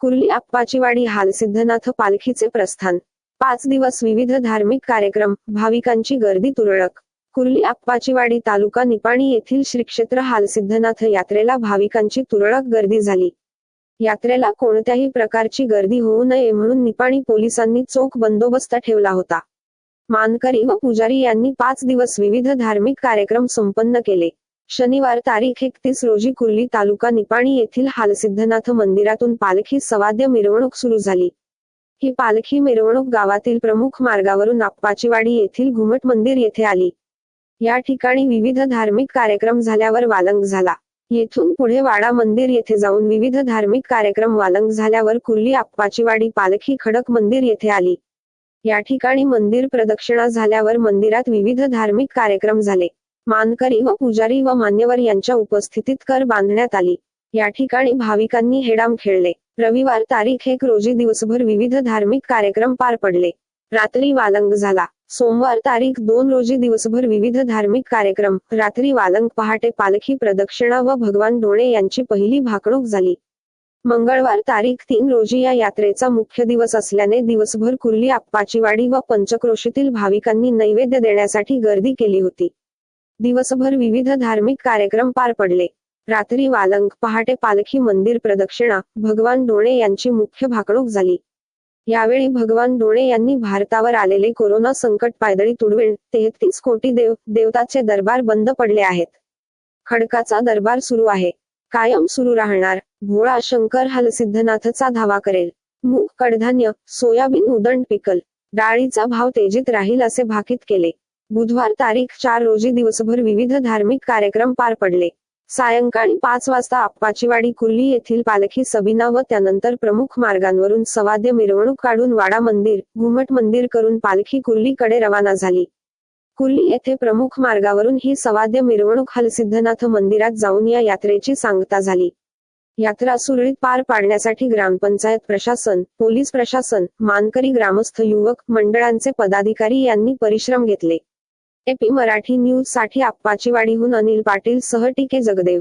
कुर्ली आप्पाचीवाडी हाल सिद्धनाथ पालखीचे प्रस्थान. पाच दिवस विविध धार्मिक कार्यक्रम भाविकांची गर्दी तुरळक. कुर्ली आप्पाचीवाडी तालुका निपाणी येथील श्रीक्षेत्र हाल हालसिद्धनाथ यात्रेला भाविकांची तुरळक गर्दी झाली. यात्रेला कोणत्याही प्रकारची गर्दी होऊ नये म्हणून निपाणी पोलिसांनी चोख बंदोबस्त ठेवला होता. मानकरी व पुजारी यांनी पाच दिवस विविध धार्मिक कार्यक्रम संपन्न केले. शनिवार तारीख एकतीस रोजी कुर्ली तालुका निपाणी येथील हालसिद्धनाथ मंदिरातून पालखी सवाद्य मिरवणूक सुरू झाली. ही पालखी मिरवणूक गावातील प्रमुख मार्गावरून आप्पाचीवाडी येथील घुमट मंदिर येथे आली. या ठिकाणी विविध धार्मिक कार्यक्रम झाल्यावर वालंग झाला. येथून पुढे वाडा मंदिर येथे जाऊन विविध धार्मिक कार्यक्रम वालंग झाल्यावर कुर्ली आप्पाचीवाडी पालखी खडक मंदिर येथे आली. या ठिकाणी मंदिर प्रदक्षिणा झाल्यावर मंदिरात विविध धार्मिक कार्यक्रम झाले. मानकरी व पुजारी व मान्यवर यांच्या उपस्थितीत कर बांधण्यात आली. या ठिकाणी भाविकांनी हेडाम खेळले. रविवार तारीख एक रोजी दिवसभर विविध धार्मिक कार्यक्रम पार पडले. रात्री वालंग झाला. सोमवार तारीख दोन रोजी दिवसभर विविध धार्मिक कार्यक्रम. रात्री वालंग पहाटे पालखी प्रदक्षिणा व भगवान डोळे यांची पहिली भाकणूक झाली. मंगळवार तारीख तीन रोजी या यात्रेचा मुख्य दिवस असल्याने दिवसभर कुर्ली आप्पाचीवाडी व पंचक्रोशीतील भाविकांनी नैवेद्य देण्यासाठी गर्दी केली होती. दिवसभर विविध धार्मिक कार्यक्रम पार पडले. रात्री वालंग पहाटे पालखी मंदिर प्रदक्षिणा भगवान डोणे यांची मुख्य भाकडूक झाली. यावेळी भगवान डोणे यांनी भारतावर आलेले कोरोना संकट पायदळी तुडवेल तेहतीस कोटी देव देवताचे दरबार बंद पडले आहेत. खडकाचा दरबार सुरू आहे. कायम सुरू राहणार भोळा शंकर हलसिद्धनाथचा धावा करेल. मूग कडधान्य सोयाबीन उदंड पिकल. डाळीचा भाव तेजीत राहील असे भाकीत केले. बुधवार तारीख चार रोजी दिवसभर विविध धार्मिक कार्यक्रम पार पडले. सायंकाळी पाच वाजता आप्पाचीवाडी कुर्ली येथील पालखी सबिना व त्यानंतर प्रमुख मार्गांवरून सवाद्य मिरवणूक काढून वाडा मंदिर घुमट मंदिर करून पालखी कुर्लीकडे रवाना झाली. कुर्ली येथे प्रमुख मार्गावरून ही सवाद्य मिरवणूक हलसिद्धनाथ मंदिरात जाऊन या यात्रेची सांगता झाली. यात्रा सुरळीत पार पाडण्यासाठी ग्रामपंचायत प्रशासन पोलीस प्रशासन मानकरी ग्रामस्थ युवक मंडळांचे पदाधिकारी यांनी परिश्रम घेतले. एपी मराठी न्यूजसाठी आप्पाचीवाडीहून अनिल पाटील सह टीके जगदेव.